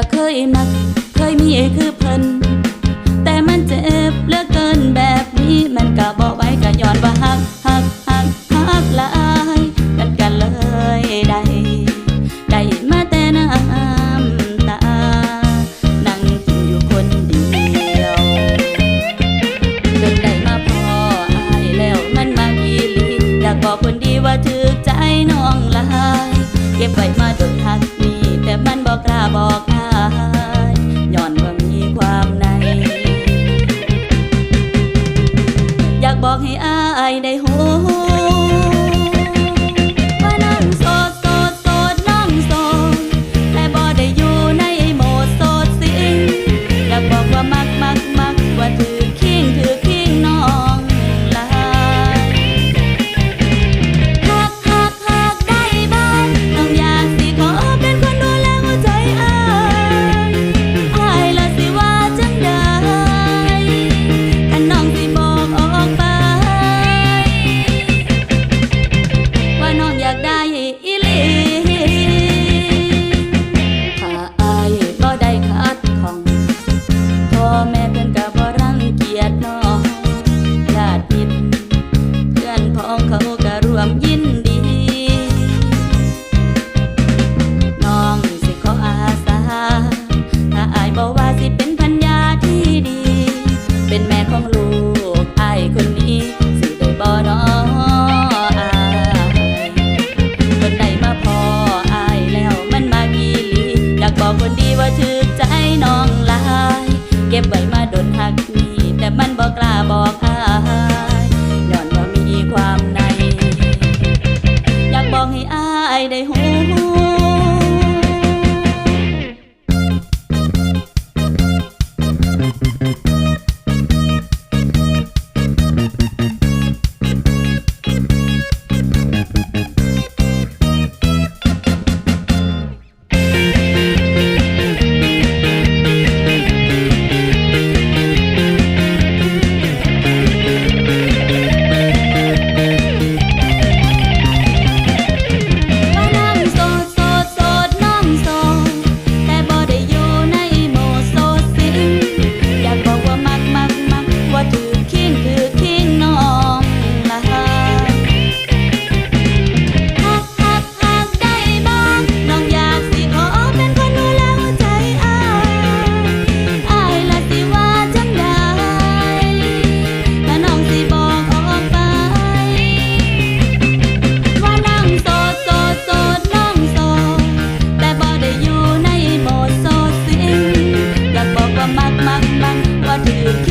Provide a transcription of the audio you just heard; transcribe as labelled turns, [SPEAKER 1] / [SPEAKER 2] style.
[SPEAKER 1] ก็เคยมัก เคยมีคือเพิ่นแต่มันเจ็บเหลือเกินแบบนี้มันก็บอกไว้ก็ย้อนว่าฮักฮักฮักฮักหลายกันกันเลยได้ได้มาแต่น้ำตา นั่งกินอยู่คนเดียวจนได้มาพออายแล้วมันมาอีหลีอยากบอกคนดีว่าถือใจน้องลาย เก็บไว้มาจนทักมีแต่มันบอกกล้าบอก ให้อายได้หูว่ มาดนหักมีแต่มันบอกกล้าบอกอายย้อนว่ามีความใน อยากบอกให้อายได้หู my day.